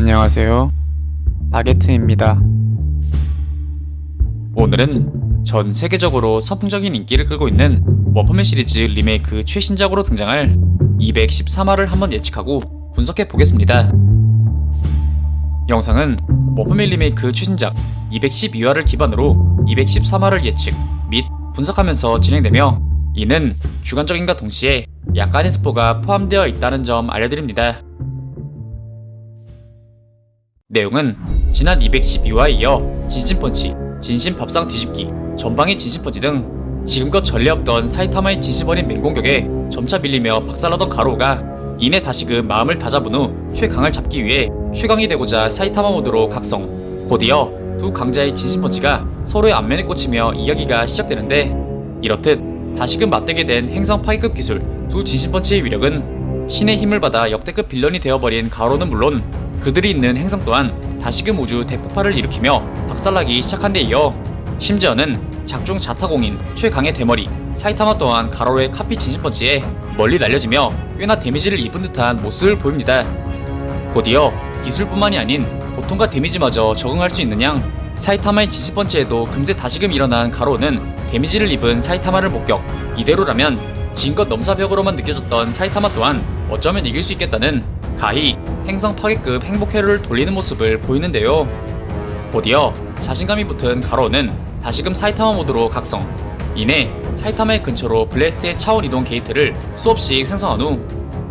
안녕하세요. 바게트입니다. 오늘은 전 세계적으로 선풍적인 인기를 끌고 있는 원펀맨 시리즈 리메이크 최신작으로 등장할 213화를 한번 예측하고 분석해 보겠습니다. 영상은 원펀맨 리메이크 최신작 212화를 기반으로 213화를 예측 및 분석하면서 진행되며 이는 주관적인과 동시에 약간의 스포가 포함되어 있다는 점 알려드립니다. 내용은 지난 212화에 이어 진심펀치, 진심 밥상 뒤집기, 전방의 진심펀치 등 지금껏 전례 없던 사이타마의 진심어린 맹공격에 점차 밀리며 박살나던 가로우가 이내 다시금 마음을 다잡은 후 최강을 잡기 위해 최강이 되고자 사이타마 모드로 각성. 곧이어 두 강자의 진심펀치가 서로의 안면에 꽂히며 이야기가 시작되는데 이렇듯 다시금 맞대게 된 행성 파이급 기술 두 진심펀치의 위력은 신의 힘을 받아 역대급 빌런이 되어버린 가로는 물론 그들이 있는 행성 또한 다시금 우주 대폭발을 일으키며 박살나기 시작한 데 이어 심지어는 작중 자타공인 최강의 대머리 사이타마 또한 가로의 카피 진심펀치에 멀리 날려지며 꽤나 데미지를 입은 듯한 모습을 보입니다. 곧이어 기술뿐만이 아닌 고통과 데미지마저 적응할 수 있는 양 사이타마의 지지펀치에도 금세 다시금 일어난 가로는 데미지를 입은 사이타마를 목격 이대로라면 지금껏 넘사벽으로만 느껴졌던 사이타마 또한 어쩌면 이길 수 있겠다는 가히 행성 파괴급 행복 회로를 돌리는 모습을 보이는데요 곧이어 자신감이 붙은 가로는 다시금 사이타마 모드로 각성 이내 사이타마의 근처로 블레스트의 차원 이동 게이트를 수없이 생성한 후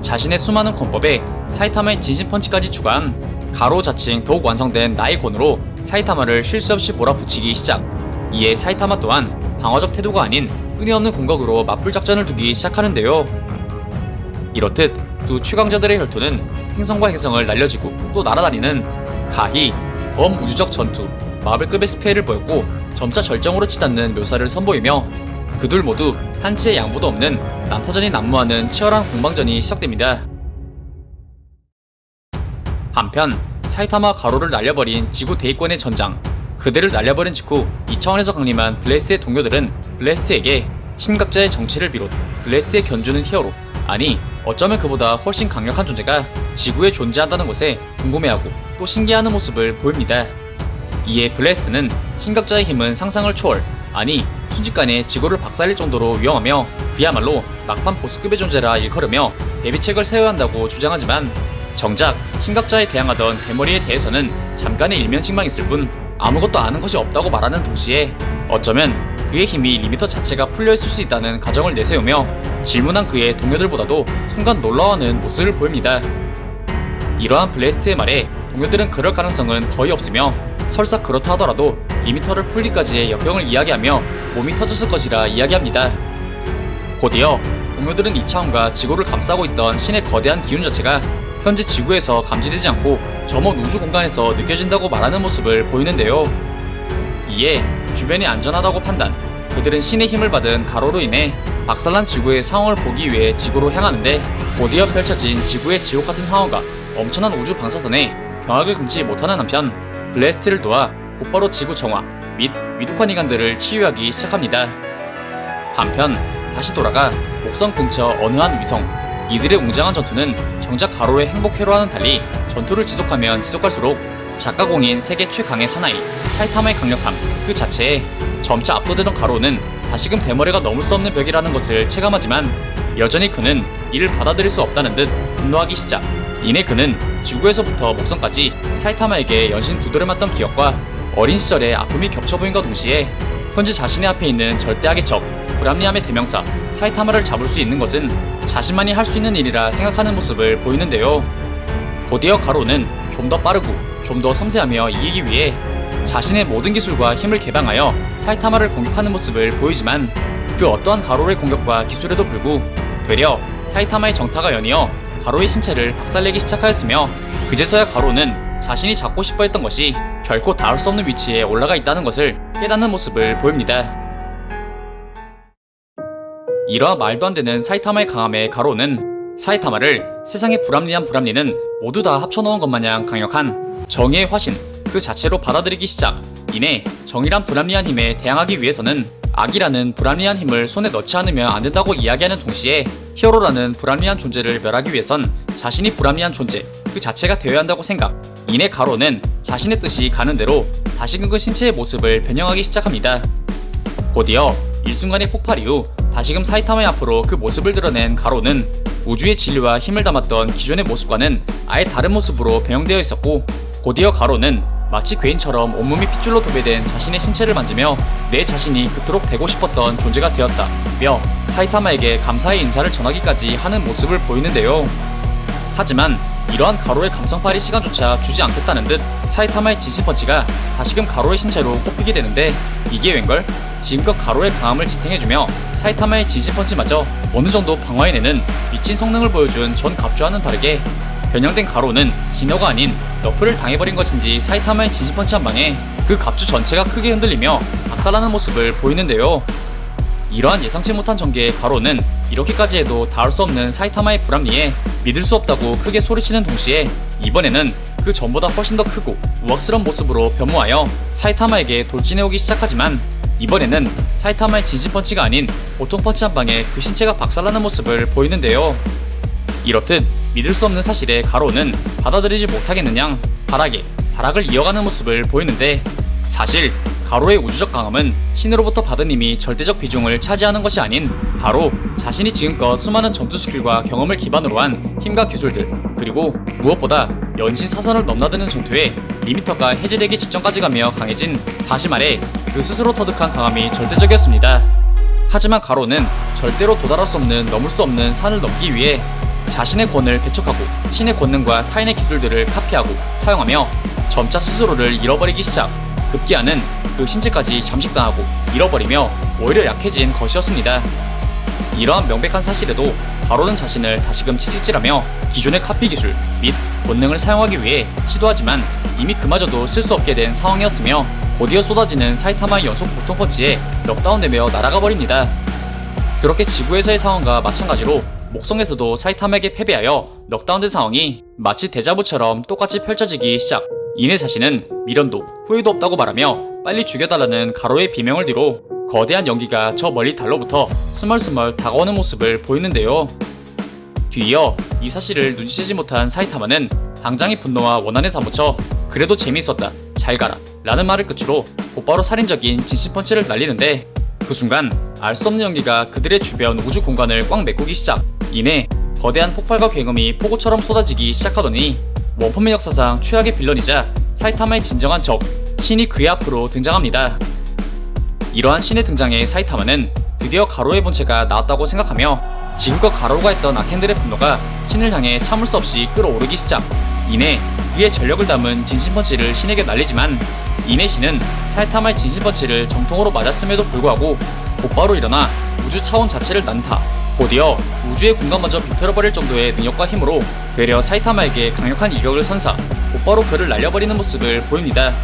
자신의 수많은 권법에 사이타마의 진심 펀치까지 추가한 가로 자칭 더욱 완성된 나의 권으로 사이타마를 쉴 새 없이 몰아붙이기 시작. 이에 사이타마 또한 방어적 태도가 아닌 끊임없는 공격으로 맞불 작전을 두기 시작하는데요. 이렇듯 두 최강자들의 혈투는 행성과 행성을 날려지고 또 날아다니는 가히 범우주적 전투 마블급의 스페일을 보였고 점차 절정으로 치닫는 묘사를 선보이며 그둘 모두 한치의 양보도 없는 난타전이 난무하는 치열한 공방전이 시작됩니다. 한편 사이타마 가로를 날려버린 지구 대위권의 전장 그들을 날려버린 직후 이 차원에서 강림한 블레스의 동료들은 블레스에게 신각자의 정체를 비롯 블레스에 견주는 히어로 아니 어쩌면 그보다 훨씬 강력한 존재가 지구에 존재한다는 것에 궁금해하고 또 신기해하는 모습을 보입니다. 이에 블레스는 신각자의 힘은 상상을 초월 아니 순식간에 지구를 박살낼 정도로 위험하며 그야말로 막판 보스급의 존재라 일컬으며 대비책을 세워야 한다고 주장하지만 정작 신각자에 대항하던 대머리에 대해서는 잠깐의 일면식만 있을 뿐 아무것도 아는 것이 없다고 말하는 동시에 어쩌면 그의 힘이 리미터 자체가 풀려있을 수 있다는 가정을 내세우며 질문한 그의 동료들보다도 순간 놀라워하는 모습을 보입니다. 이러한 블레스트의 말에 동료들은 그럴 가능성은 거의 없으며 설사 그렇다 하더라도 리미터를 풀기까지의 역경을 이야기하며 몸이 터졌을 것이라 이야기합니다. 곧이어 동료들은 이 차원과 지구를 감싸고 있던 신의 거대한 기운 자체가 현재 지구에서 감지되지 않고 저 먼 우주 공간에서 느껴진다고 말하는 모습을 보이는데요. 이에 주변이 안전하다고 판단, 그들은 신의 힘을 받은 가로로 인해 박살난 지구의 상황을 보기 위해 지구로 향하는데 곧이어 펼쳐진 지구의 지옥 같은 상황과 엄청난 우주 방사선에 경악을 금치 못하는 한편 블레스트를 도와 곧바로 지구 정화 및 위독한 인간들을 치유하기 시작합니다. 한편 다시 돌아가 목성 근처 어느 한 위성 이들의 웅장한 전투는 정작 가로의 행복 회로와는 달리 전투를 지속하면 지속할수록 작가공인 세계 최강의 사나이 사이타마의 강력함 그 자체에 점차 압도되던 가로는 다시금 대머리가 넘을 수 없는 벽이라는 것을 체감하지만 여전히 그는 이를 받아들일 수 없다는 듯 분노하기 시작 이내 그는 지구에서부터 목성까지 사이타마에게 연신 두드려 맞던 기억과 어린 시절의 아픔이 겹쳐 보인과 동시에 현재 자신의 앞에 있는 절대악의 적 불합리함의 대명사 사이타마를 잡을 수 있는 것은 자신만이 할 수 있는 일이라 생각하는 모습을 보이는데요. 곧이어 가로는 좀 더 빠르고 좀 더 섬세하며 이기기 위해 자신의 모든 기술과 힘을 개방하여 사이타마를 공격하는 모습을 보이지만 그 어떠한 가로의 공격과 기술에도 불구 되려 사이타마의 정타가 연이어 가로의 신체를 박살내기 시작하였으며 그제서야 가로는 자신이 잡고 싶어 했던 것이 결코 닿을 수 없는 위치에 올라가 있다는 것을 깨닫는 모습을 보입니다. 이러한 말도 안 되는 사이타마의 강함에 가로는 사이타마를 세상의 불합리한 불합리는 모두 다 합쳐놓은 것 마냥 강력한 정의의 화신 그 자체로 받아들이기 시작 이내 정의란 불합리한 힘에 대항하기 위해서는 악이라는 불합리한 힘을 손에 넣지 않으면 안 된다고 이야기하는 동시에 히어로라는 불합리한 존재를 멸하기 위해선 자신이 불합리한 존재 그 자체가 되어야 한다고 생각. 이내 가로는 자신의 뜻이 가는 대로 다시금 그 신체의 모습을 변형하기 시작합니다. 곧이어 일순간의 폭발 이후 다시금 사이타마의 앞으로 그 모습을 드러낸 가로는 우주의 진리와 힘을 담았던 기존의 모습과는 아예 다른 모습으로 변형되어 있었고 곧이어 가로는 마치 괴인처럼 온몸이 핏줄로 도배된 자신의 신체를 만지며 내 자신이 그토록 되고 싶었던 존재가 되었다 며 사이타마에게 감사의 인사를 전하기까지 하는 모습을 보이는데요. 하지만 이러한 가로의 감성팔이 시간조차 주지 않겠다는 듯 사이타마의 지시펀치가 다시금 가로의 신체로 꼽히게 되는데 이게 웬걸? 지금껏 가로의 강함을 지탱해주며 사이타마의 지시펀치마저 어느 정도 방어해내는 미친 성능을 보여준 전 갑주와는 다르게 변형된 가로는 진화가 아닌 너프를 당해버린 것인지 사이타마의 지지펀치 한 방에 그 갑주 전체가 크게 흔들리며 박살나는 모습을 보이는데요. 이러한 예상치 못한 전개의 가로는 이렇게까지 해도 닿을 수 없는 사이타마의 불합리에 믿을 수 없다고 크게 소리치는 동시에 이번에는 그 전보다 훨씬 더 크고 우악스러운 모습으로 변모하여 사이타마에게 돌진해오기 시작하지만 이번에는 사이타마의 지지펀치가 아닌 보통 펀치 한 방에 그 신체가 박살나는 모습을 보이는데요. 이렇듯 믿을 수 없는 사실에 가로는 받아들이지 양 발악에 발악을 이어가는 모습을 보이는데 사실 가로의 우주적 강함은 신으로부터 받은 힘이 절대적 비중을 차지하는 것이 아닌 바로 자신이 지금껏 수많은 전투 스킬과 경험을 기반으로 한 힘과 기술들 그리고 무엇보다 연신 사선을 넘나드는 전투에 리미터가 해제되기 직전까지 가며 강해진 다시 말해 그 스스로 터득한 강함이 절대적이었습니다. 하지만 가로는 절대로 도달할 수 없는 넘을 수 없는 산을 넘기 위해 자신의 권을 배척하고 신의 권능과 타인의 기술들을 카피하고 사용하며 점차 스스로를 잃어버리기 시작 급기야는 그 신체까지 잠식당하고 잃어버리며 오히려 약해진 것이었습니다. 이러한 명백한 사실에도 가로는 자신을 다시금 채찍질하며 기존의 카피 기술 및 본능을 사용하기 위해 시도하지만 이미 그마저도 쓸 수 없게 된 상황이었으며 곧이어 쏟아지는 사이타마의 연속 보통 펀치에 넉다운되며 날아가 버립니다. 그렇게 지구에서의 상황과 마찬가지로 목성에서도 사이타마에게 패배하여 넉다운된 상황이 마치 데자부처럼 똑같이 펼쳐지기 시작. 이내 자신은 미련도 후회도 없다고 말하며 빨리 죽여달라는 가로의 비명을 뒤로 거대한 연기가 저 멀리 달로부터 스멀스멀 다가오는 모습을 보이는데요. 뒤이어 이 사실을 눈치채지 못한 사이타마는 당장의 분노와 원한에 사무쳐 그래도 재미있었다 잘 가라 라는 말을 끝으로 곧바로 살인적인 진시펀치를 날리는데 그 순간 알 수 없는 연기가 그들의 주변 우주 공간을 꽉 메꾸기 시작 이내 거대한 폭발과 굉음이 폭우처럼 쏟아지기 시작하더니 원펀맨 역사상 최악의 빌런이자 사이타마의 진정한 적 신이 그의 앞으로 등장합니다 이러한 신의 등장에 사이타마는 드디어 가로의 본체가 나왔다고 생각하며 지금껏 가로가 했던 아켄들의 분노가 신을 향해 참을 수 없이 끌어오르기 시작. 이내 그의 전력을 담은 진심펀치를 신에게 날리지만 이내 신은 사이타마의 진심펀치를 정통으로 맞았음에도 불구하고 곧바로 일어나 우주 차원 자체를 난타. 곧이어 우주의 공간마저 비틀어버릴 정도의 능력과 힘으로 되려 사이타마에게 강력한 이격을 선사 곧바로 그를 날려버리는 모습을 보입니다.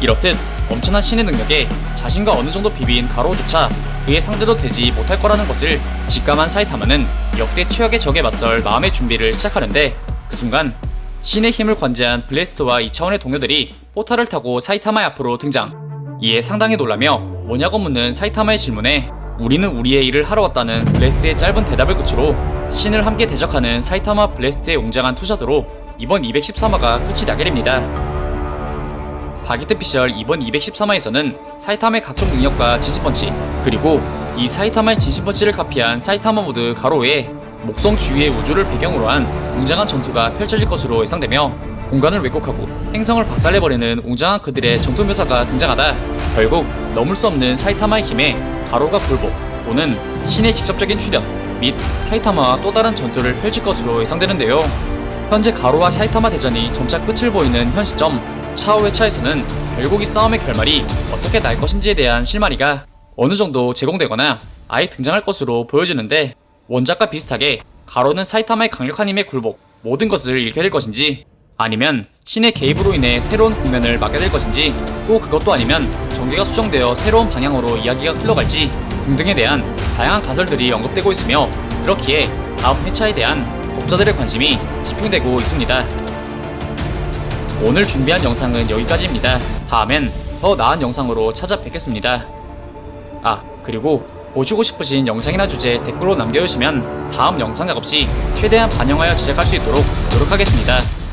이렇듯 엄청난 신의 능력에 자신과 어느 정도 비빈 가로조차 그의 상대도 되지 못할 거라는 것을 직감한 사이타마는 역대 최악의 적에 맞설 마음의 준비를 시작하는데 그 순간 신의 힘을 관제한 블레스트와 2차원의 동료들이 포탈을 타고 사이타마의 앞으로 등장. 이에 상당히 놀라며 뭐냐고 묻는 사이타마의 질문에 우리는 우리의 일을 하러 왔다는 블레스트의 짧은 대답을 끝으로 신을 함께 대적하는 사이타마 블레스트의 웅장한 투자도로 이번 213화가 끝이 나게 됩니다. 바기트 피셜 이번 213화에서는 사이타마의 각종 능력과 지지펀치 그리고 이 사이타마의 지지펀치를 카피한 사이타마 모드 가로에 목성 주위의 우주를 배경으로 한 웅장한 전투가 펼쳐질 것으로 예상되며 공간을 왜곡하고 행성을 박살내버리는 웅장한 그들의 전투 묘사가 등장하다 결국 넘을 수 없는 사이타마의 힘에 가로가 굴복 또는 신의 직접적인 출현 및 사이타마와 또 다른 전투를 펼칠 것으로 예상되는데요. 현재 가로와 사이타마 대전이 점차 끝을 보이는 현 시점 차후 회차에서는 결국 이 싸움의 결말이 어떻게 날 것인지에 대한 실마리가 어느 정도 제공되거나 아예 등장할 것으로 보여지는데 원작과 비슷하게 가로는 사이타마의 강력한 힘에 굴복 모든 것을 될 것인지 아니면 신의 개입으로 인해 새로운 국면을 맞게 될 것인지 또 그것도 아니면 전개가 수정되어 새로운 방향으로 이야기가 흘러갈지 등등에 대한 다양한 가설들이 언급되고 있으며 그렇기에 다음 회차에 대한 독자들의 관심이 집중되고 있습니다. 오늘 준비한 영상은 여기까지입니다. 다음엔 더 나은 영상으로 찾아뵙겠습니다. 아, 그리고 보시고 싶으신 영상이나 주제 댓글로 남겨주시면 다음 영상 작업 시 최대한 반영하여 제작할 수 있도록 노력하겠습니다.